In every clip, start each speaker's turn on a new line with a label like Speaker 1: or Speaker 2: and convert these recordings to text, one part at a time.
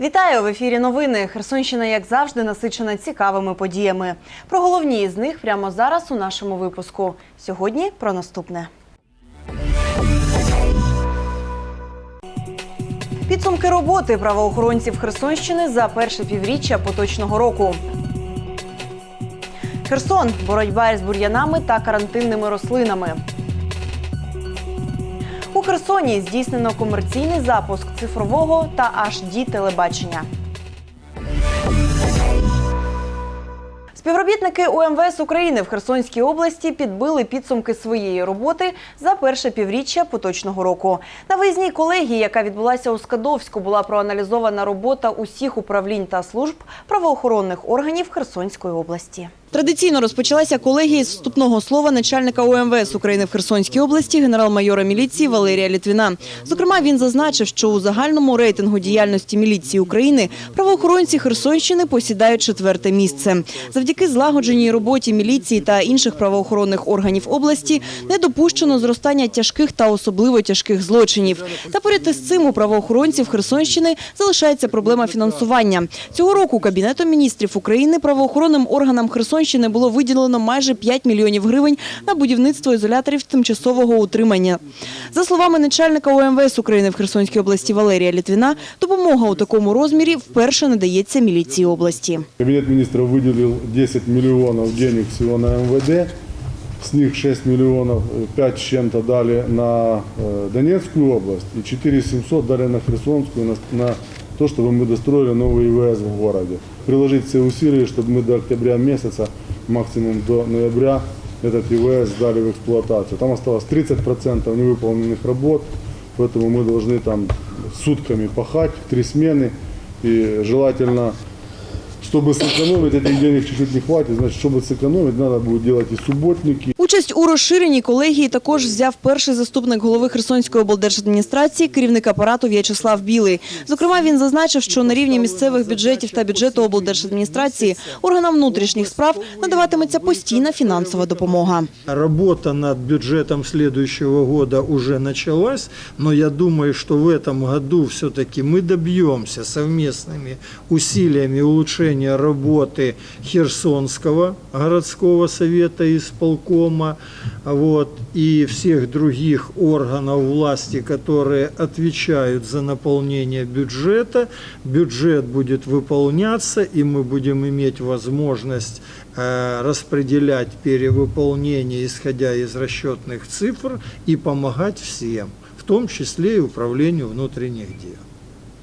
Speaker 1: Вітаю в ефірі. Новини. Херсонщина, як завжди, насичена цікавими подіями. Про головні з них прямо зараз у нашому випуску. Сьогодні про наступне. Підсумки роботи правоохоронців Херсонщини за перше півріччя поточного року. Херсон боротьба із бур'янами та карантинними рослинами. Херсоні здійснено комерційний запуск цифрового та HD телебачення. Співробітники УМВС України в Херсонській області підбили підсумки своєї роботи за перше півріччя поточного року. На виїзній колегії, яка відбулася у Скадовську, була проаналізована робота усіх управлінь та служб правоохоронних органів Херсонської області. Традиційно розпочалася колегія з вступного слова начальника УМВС України в Херсонській області генерал-майора міліції Валерія Літвіна. Зокрема, він зазначив, що у загальному рейтингу діяльності міліції України правоохоронці Херсонщини посідають четверте місце. Завдяки злагодженій роботі міліції та інших правоохоронних органів області не допущено зростання тяжких та особливо тяжких злочинів. Та поряд із цим у правоохоронців Херсонщини залишається проблема фінансування. Цього року Кабінетом міністрів України правоохоронним органам Херсонщини було виділено майже 5 мільйонів гривень на будівництво ізоляторів тимчасового утримання. За словами начальника ОМВС України в Херсонській області Валерія Літвіна, допомога у такому розмірі вперше надається міліції області.
Speaker 2: Кабинет министров выделил 10 миллионов денег всего на МВД. С них 6 миллионов, э, 5 с чем-то дали на э, Донецкую область и 4 700 дали на Херсонскую, на, на то, чтобы мы достроили новый ИВС в городе. Приложить все усилия, чтобы мы до октября месяца, максимум до ноября, этот ИВС сдали в эксплуатацию. Там осталось 30% невыполненных работ, поэтому мы должны там сутками пахать, три смены. И желательно чтобы сэкономить, этих денег чуть-чуть не хватит, значит, чтобы сэкономить, надо будет делать и субботники,
Speaker 1: Участь у розширеній колегії також взяв перший заступник голови Херсонської облдержадміністрації, керівник апарату В'ячеслав Білий. Зокрема, він зазначив, що на рівні місцевих бюджетів та бюджету облдержадміністрації органам внутрішніх справ надаватиметься постійна фінансова допомога.
Speaker 3: Работа над бюджетом следующего года уже началась, но я думаю, что в этом году все-таки мы добьемся совместными усилиями улучшения работы Херсонского городского совета и исполкома вот, и всех других органов власти, которые отвечают за наполнение бюджета. Бюджет будет выполняться, и мы будем иметь возможность э, распределять перевыполнение, исходя из расчетных цифр, и помогать всем, в том числе и управлению внутренних дел.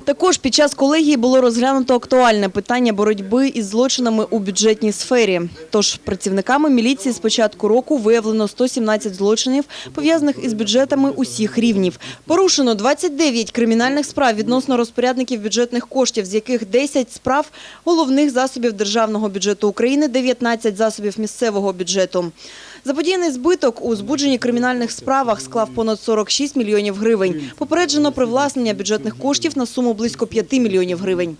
Speaker 1: Також під час колегії було розглянуто актуальне питання боротьби із злочинами у бюджетній сфері. Тож працівниками міліції з початку року виявлено 117 злочинів, пов'язаних із бюджетами усіх рівнів. Порушено 29 кримінальних справ відносно розпорядників бюджетних коштів, з яких 10 справ головних засобів державного бюджету України, 19 засобів місцевого бюджету. Заподіяний збиток у збудженні кримінальних справах склав понад 46 мільйонів гривень. Попереджено привласнення бюджетних коштів на суму близько 5 мільйонів гривень.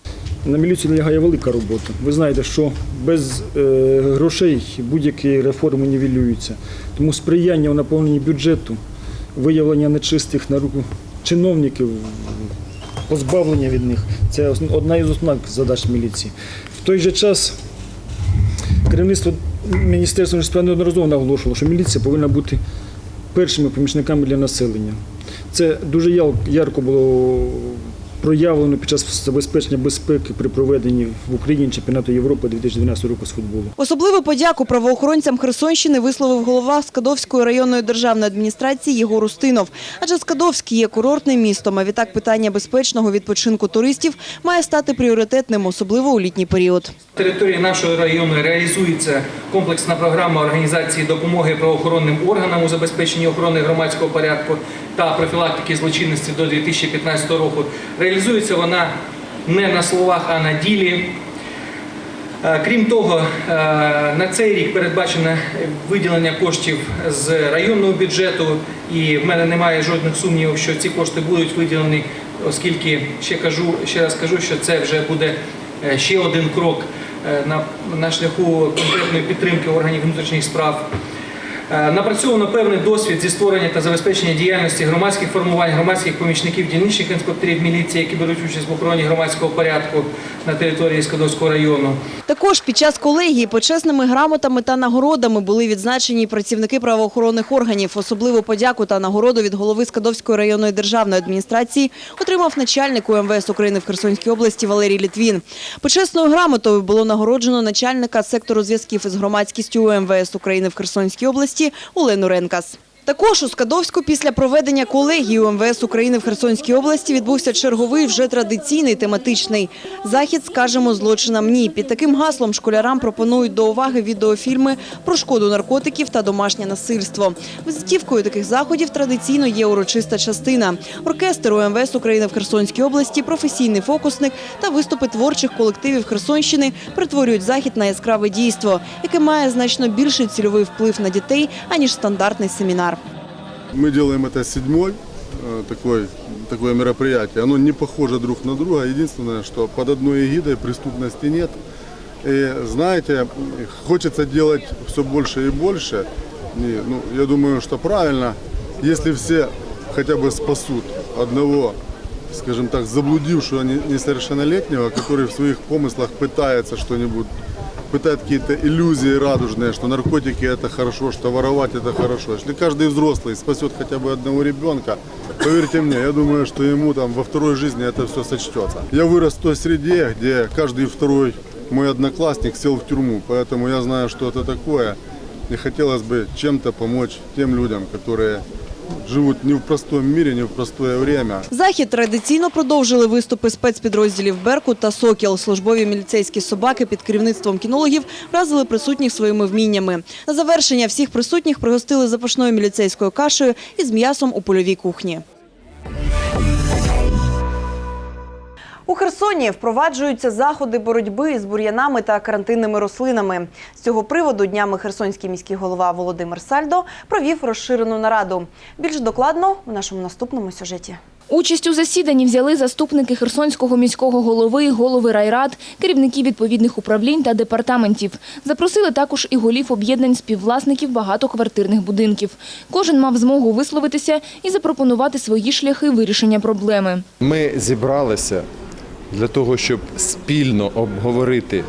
Speaker 4: На міліцію налягає велика робота. Ви знаєте, що без е, грошей будь-які реформи нівелюються. Тому сприяння в наповненні бюджету, виявлення нечистих на руку чиновників, позбавлення від них це одна із основних задач міліції. В той же час керівництво Внутрішніх справ неодноразово наголошувало, що міліція повинна бути першими помічниками для населення. Це дуже ярко було проявлено під час забезпечення безпеки при проведенні в Україні чемпіонату Європи 2012 року з футболу.
Speaker 1: Особливу подяку правоохоронцям Херсонщини висловив голова Скадовської районної державної адміністрації Єгор Устинов. Адже Скадовський є курортним містом, а відтак питання безпечного відпочинку туристів має стати пріоритетним, особливо у літній період.
Speaker 5: На території нашого району реалізується комплексна програма організації допомоги правоохоронним органам у забезпеченні охорони громадського порядку та профілактики злочинності до 2015 року. Реалізується вона не на словах, а на ділі. Е, Крім того, е, на цей рік передбачено виділення коштів з районного бюджету, і в мене немає жодних сумнівів, що ці кошти будуть виділені, оскільки ще кажу, ще раз кажу, що це вже буде е, ще один крок на, на шляху конкретної підтримки органів внутрішніх справ. Е, Напрацьовано певний досвід зі створення та забезпечення діяльності громадських формувань, громадських помічників, дільничних інспекторів міліції, які беруть участь в охороні громадського порядку на території Скадовського району.
Speaker 1: Також під час колегії почесними грамотами та нагородами були відзначені працівники правоохоронних органів. Особливу подяку та нагороду від голови Скадовської районної державної адміністрації отримав начальник УМВС України в Херсонській області Валерій Літвін. Почесною грамотою було нагороджено начальника сектору зв'язків із громадськістю УМВС України в Херсонській області Олену Ренкас. Також у Скадовську після проведення колегії УМВС України в Херсонській області відбувся черговий вже традиційний тематичний захід «Скажемо злочинам ні». Під таким гаслом школярам пропонують до уваги відеофільми про шкоду наркотиків та домашнє насильство. Визитівкою таких заходів традиційно є урочиста частина. Оркестр УМВС України в Херсонській області, професійний фокусник та виступи творчих колективів Херсонщини перетворюють захід на яскраве дійство, яке має значно більший цільовий вплив на дітей, аніж стандартний семінар.
Speaker 2: Мы делаем это седьмой э, такой, такое мероприятие. Оно не похоже друг на друга. Единственное, что под одной эгидой преступности нет. И знаете, хочется делать все больше и больше. И, ну, я думаю, что правильно, если все хотя бы спасут одного, скажем так, заблудившего не- несовершеннолетнего, который в своих помыслах пытается что-нибудь пытает какие-то иллюзии радужные, что наркотики это хорошо, что воровать это хорошо. Если каждый взрослый спасет хотя бы одного ребенка, поверьте мне, я думаю, что ему там во второй жизни это все сочтется. Я вырос в той среде, где каждый второй мой одноклассник сел в тюрьму, поэтому я знаю, что это такое. И хотелось бы чем-то помочь тем людям, которые живут не в простому мірі, не в простое время,
Speaker 1: Захід традиційно продовжили виступи спецпідрозділів Берку та «Сокіл». Службові міліцейські собаки під керівництвом кінологів вразили присутніх своїми вміннями. На завершення всіх присутніх пригостили запашною міліцейською кашею із м'ясом у польовій кухні. У Херсоні впроваджуються заходи боротьби з бур'янами та карантинними рослинами. З цього приводу днями херсонський міський голова Володимир Сальдо провів розширену нараду. Більш докладно у нашому наступному сюжеті.
Speaker 6: Участь у засіданні взяли заступники Херсонського міського голови, голови райрад, керівники відповідних управлінь та департаментів. Запросили також і голів об'єднань співвласників багатоквартирних будинків. Кожен мав змогу висловитися і запропонувати свої шляхи вирішення проблеми.
Speaker 7: Ми зібралися для того, щоб спільно обговорити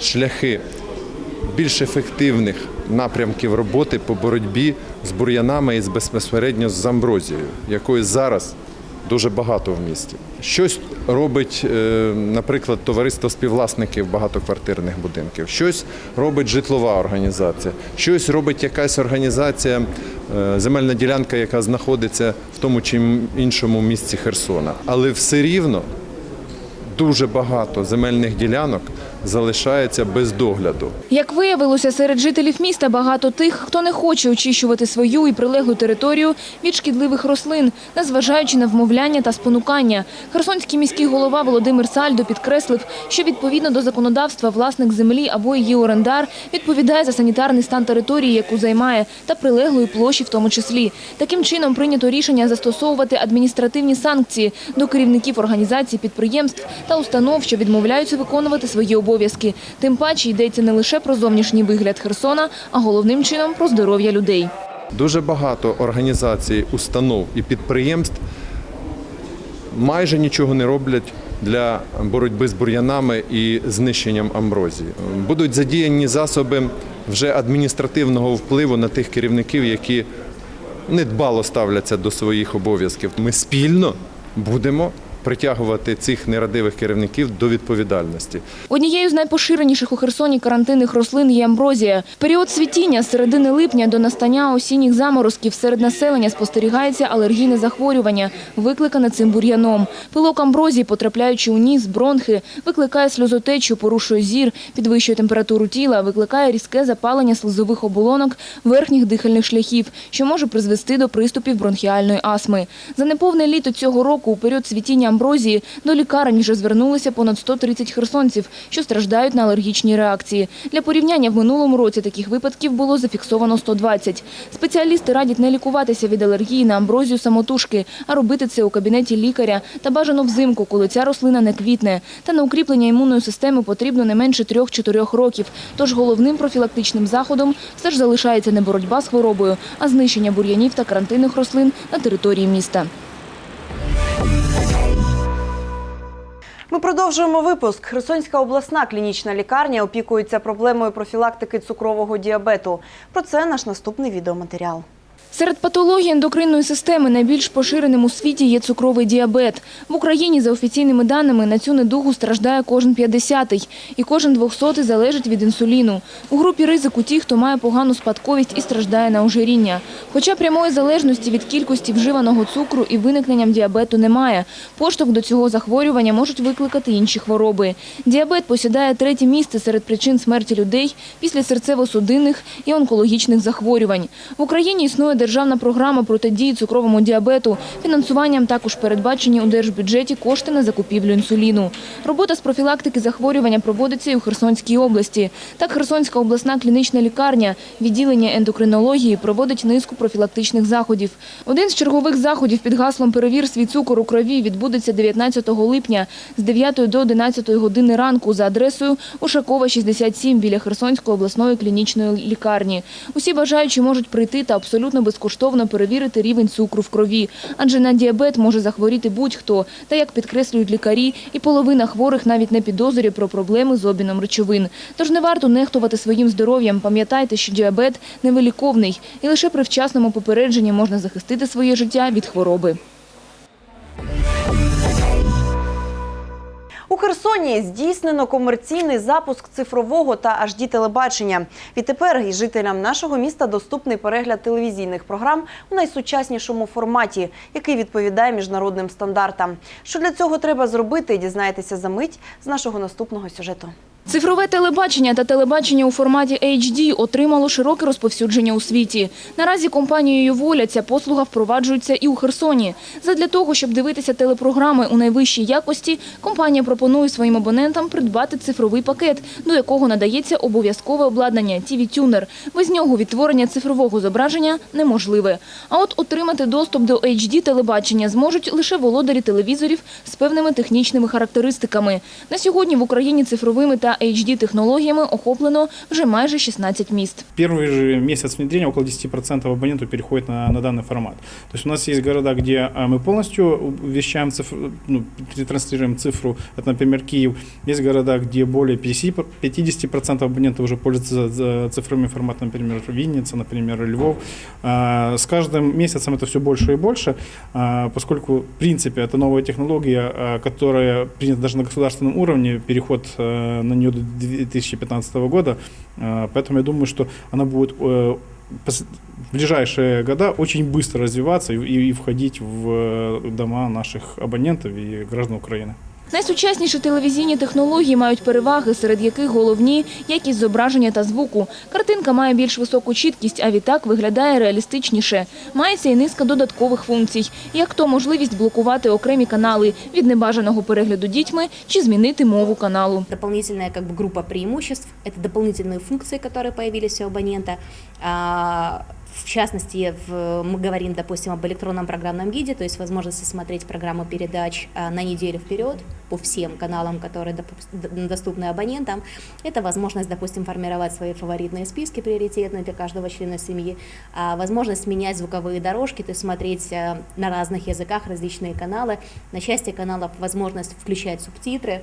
Speaker 7: шляхи більш ефективних напрямків роботи по боротьбі з бур'янами і безпосередньо з амброзією, якої зараз дуже багато в місті. Щось робить, е, наприклад, товариство співвласників багатоквартирних будинків, щось робить житлова організація, щось робить якась організація, е, земельна ділянка, яка знаходиться в тому чи іншому місці Херсона. Але все рівно дуже багато земельних ділянок залишається без догляду.
Speaker 6: Як виявилося, серед жителів міста багато тих, хто не хоче очищувати свою і прилеглу територію від шкідливих рослин, незважаючи на вмовляння та спонукання. Херсонський міський голова Володимир Сальдо підкреслив, що відповідно до законодавства власник землі або її орендар відповідає за санітарний стан території, яку займає, та прилеглої площі в тому числі. Таким чином прийнято рішення застосовувати адміністративні санкції до керівників організацій, підприємств та установ, що відмовляються виконувати свої обов'язки. Тим паче йдеться не лише про зовнішній вигляд Херсона, а головним чином про здоров'я людей.
Speaker 7: Дуже багато організацій, установ і підприємств майже нічого не роблять для боротьби з бур'янами і знищенням амброзії. Будуть задіяні засоби вже адміністративного впливу на тих керівників, які недбало ставляться до своїх обов'язків. Ми спільно будемо притягувати цих нерадивих керівників до відповідальності.
Speaker 6: Однією з найпоширеніших у Херсоні карантинних рослин є амброзія. В період цвітіння з середини липня до настання осінніх заморозків серед населення спостерігається алергійне захворювання, викликане цим бур'яном. Пилок амброзії, потрапляючи у ніс, бронхи, викликає сльозотечу, порушує зір, підвищує температуру тіла, викликає різке запалення слизових оболонок верхніх дихальних шляхів, що може призвести до приступів бронхіальної астми. За неповне літо цього року у період цвітіння амброзії до лікарень вже звернулися понад 130 херсонців, що страждають на алергічні реакції. Для порівняння в минулому році таких випадків було зафіксовано 120. Спеціалісти радять не лікуватися від алергії на амброзію самотужки, а робити це у кабінеті лікаря та бажано взимку, коли ця рослина не квітне. Та на укріплення імунної системи потрібно не менше 3-4 років. Тож головним профілактичним заходом все ж залишається не боротьба з хворобою, а знищення бур'янів та карантинних рослин на території міста.
Speaker 1: Ми продовжуємо випуск. Херсонська обласна клінічна лікарня опікується проблемою профілактики цукрового діабету. Про це наш наступний відеоматеріал.
Speaker 6: Серед патологій ендокринної системи найбільш поширеним у світі є цукровий діабет. В Україні, за офіційними даними, на цю недугу страждає кожен 50-й, і кожен 200-й залежить від інсуліну. У групі ризику ті, хто має погану спадковість і страждає на ожиріння. Хоча прямої залежності від кількості вживаного цукру і виникненням діабету немає. Поштовх до цього захворювання можуть викликати інші хвороби. Діабет посідає третє місце серед причин смерті людей після серцево-судинних і онкологічних захворювань. В Україні існує державна програма протидії цукровому діабету. Фінансуванням також передбачені у держбюджеті кошти на закупівлю інсуліну. Робота з профілактики захворювання проводиться і у Херсонській області. Так, Херсонська обласна клінічна лікарня, відділення ендокринології проводить низку профілактичних заходів. Один з чергових заходів під гаслом «Перевір свій цукор у крові» відбудеться 19 липня з 9 до 11 години ранку за адресою Ушакова, 67 біля Херсонської обласної клінічної лікарні. Усі бажаючі можуть прийти та абсолютно безкоштовно перевірити рівень цукру в крові. Адже на діабет може захворіти будь-хто. Та, як підкреслюють лікарі, і половина хворих навіть не підозрює про проблеми з обміном речовин. Тож не варто нехтувати своїм здоров'ям. Пам'ятайте, що діабет невиліковний. І лише при вчасному попередженні можна захистити своє життя від хвороби.
Speaker 1: Херсоні здійснено комерційний запуск цифрового та HD телебачення. Відтепер і жителям нашого міста доступний перегляд телевізійних програм у найсучаснішому форматі, який відповідає міжнародним стандартам. Що для цього треба зробити, дізнаєтеся за мить з нашого наступного сюжету.
Speaker 6: Цифрове телебачення та телебачення у форматі HD отримало широке розповсюдження у світі. Наразі компанією «Воля» ця послуга впроваджується і у Херсоні. Задля того, щоб дивитися телепрограми у найвищій якості, компанія пропонує своїм абонентам придбати цифровий пакет, до якого надається обов'язкове обладнання – TV-тюнер. Без нього відтворення цифрового зображення неможливе. А от отримати доступ до HD телебачення зможуть лише володарі телевізорів з певними технічними характеристиками. На сьогодні в Україні цифровими та HD-технологіями охоплено вже майже 16 міст.
Speaker 8: Первый же месяц внедрения около 10% абонентов переходит на, на данный формат. То есть у нас есть города, где а, мы полностью вещаем цифру, ну, транслируем цифру, это, например, Киев. Есть города, где более 50%, 50% абонентов уже пользуются за- цифровыми форматами, например, Винница, например, Львов. А, С каждым месяцем это все больше и больше, а, поскольку, в принципе, это новая технология, а, которая принята даже на государственном уровне, переход э, на нее до 2015 года. А, Поэтому я думаю, что она будет э, пос- в ближайшие года очень быстро развиваться и, и- и входить в э, дома наших абонентов и граждан Украины.
Speaker 6: Найсучасніші телевізійні технології мають переваги, серед яких головні – якість зображення та звуку. Картинка має більш високу чіткість, а відтак виглядає реалістичніше. Мається і низка додаткових функцій, як то можливість блокувати окремі канали від небажаного перегляду дітьми чи змінити мову каналу.
Speaker 9: дополнительная как бы группа преимуществ. Это дополнительные функции, которые появились у абонента. В частности, в- мы говорим, допустим, об электронном программном гиде, то есть возможности смотреть программу передач а, на неделю вперед по всем каналам, которые доступны абонентам. Это возможность, допустим, формировать свои фаворитные списки приоритетные для каждого члена семьи, а, возможность менять звуковые дорожки, то есть смотреть а, на разных языках различные каналы. На части каналов возможность включать субтитры,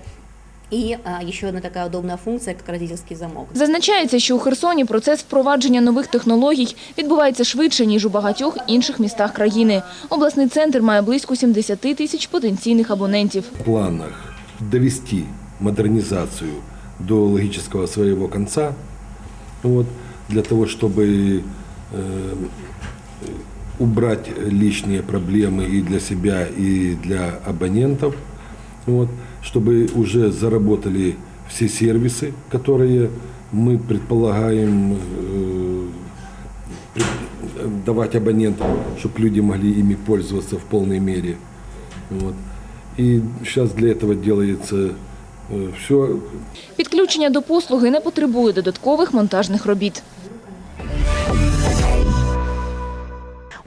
Speaker 9: и а, еще одна такая удобная функция, как родительский замок.
Speaker 6: Зазначається, що у Херсоні процес впровадження нових технологій відбувається швидше, ніж у багатьох інших містах країни. Обласний центр має близько 70 тисяч потенційних абонентів.
Speaker 10: в планах довести модернизацию до логического своего конца, вот, для того, чтобы э, убрать лишние проблемы и для себя, и для абонентов, вот, чтобы уже заработали все сервисы, которые мы предполагаем э, пред- давать абонентам, чтобы люди могли ими пользоваться в полной мере. Вот. И сейчас для этого делается все.
Speaker 6: Підключення до послуги не потребує додаткових монтажних робіт.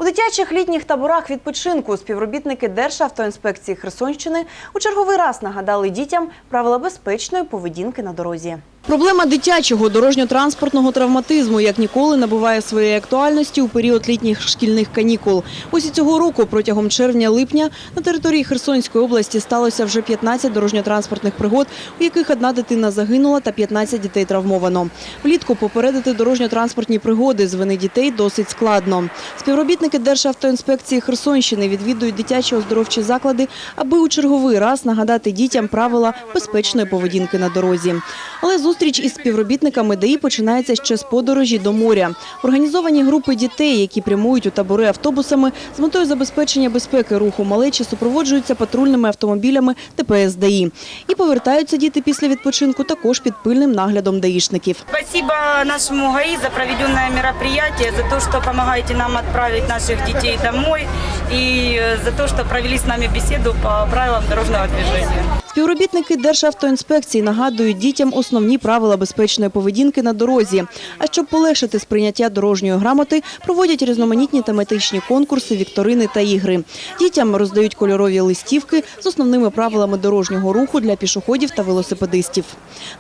Speaker 1: Дитячих літніх таборах відпочинку співробітники Державтоінспекції Херсонщини у черговий раз нагадали дітям правила безпечної поведінки на дорозі. Проблема дитячого дорожньо-транспортного травматизму як ніколи набуває своєї актуальності у період літніх шкільних канікул. Ось цього року протягом червня-липня на території Херсонської області сталося вже 15 дорожньо-транспортних пригод, у яких одна дитина загинула та 15 дітей травмовано. Влітку попередити дорожньо-транспортні пригоди з вини дітей досить складно. Співробітники Державтоінспекції Херсонщини відвідують дитячі оздоровчі заклади, аби у черговий раз нагадати дітям правила безпечної поведінки на дорозі. Але зустріч із співробітниками ДАІ починається ще з подорожі до моря. Організовані групи дітей, які прямують у табори автобусами з метою забезпечення безпеки руху малечі, супроводжуються патрульними автомобілями ДПС ДАІ. І повертаються діти після відпочинку також під пильним наглядом даїшників.
Speaker 11: Спасибо нашему ГАИ за проведенное мероприятие, за то, что помогаете нам отправить наших детей домой и э, за то, что провели с нами беседу по правилам дорожного движения.
Speaker 1: Співробітники Державтоінспекції нагадують дітям основні правила безпечної поведінки на дорозі. А щоб полегшити сприйняття дорожньої грамоти, проводять різноманітні тематичні конкурси, вікторини та ігри. Дітям роздають кольорові листівки з основними правилами дорожнього руху для пішоходів та велосипедистів.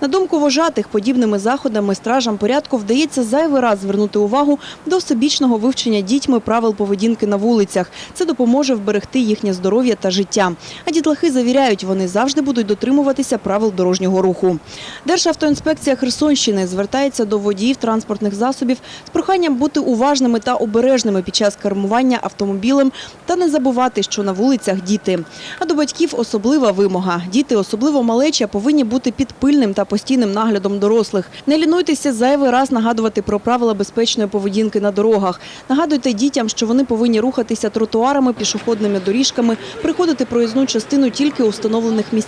Speaker 1: На думку вожатих, подібними заходами стражам порядку вдається зайвий раз звернути увагу до всебічного вивчення дітьми правил поведінки на вулицях. Це допоможе вберегти їхнє здоров'я та життя. А дітлахи завіряють, вони завжди будуть дотримуватися правил дорожнього руху. Державтоінспекція Херсонщини звертається до водіїв транспортних засобів з проханням бути уважними та обережними під час кермування автомобілем та не забувати, що на вулицях діти. А до батьків особлива вимога. Діти, особливо малеча, повинні бути під пильним та постійним наглядом дорослих. Не лінуйтеся зайвий раз нагадувати про правила безпечної поведінки на дорогах. Нагадуйте дітям, що вони повинні рухатися тротуарами, пішохідними доріжками, приходити проїзну частину тільки у встановлених місцях,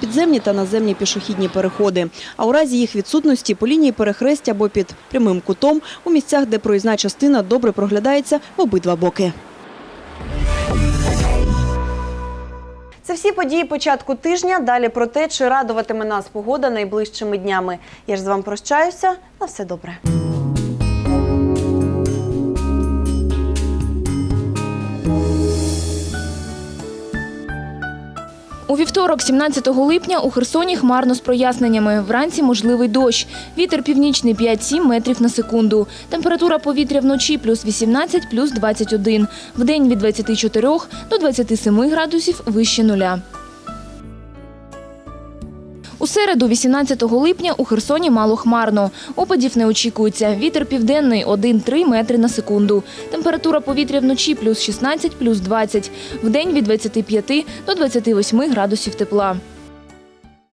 Speaker 1: підземні та наземні пішохідні переходи. А у разі їх відсутності по лінії перехрестя або під прямим кутом у місцях, де проїзна частина добре проглядається в обидва боки. Це всі події початку тижня. Далі про те, чи радуватиме нас погода найближчими днями. Я ж з вами прощаюся. На все добре.
Speaker 6: У вівторок, 17 липня, у Херсоні хмарно з проясненнями. Вранці можливий дощ. Вітер північний 5-7 метрів на секунду. Температура повітря вночі плюс 18, плюс 21. день від 24 до 27 градусів вище нуля. Середу, 18 липня, у Херсоні мало хмарно. Опадів не очікується. Вітер південний 1-3 метри на секунду. Температура повітря вночі плюс 16, плюс 20. Вдень від 25 до 28 градусів тепла.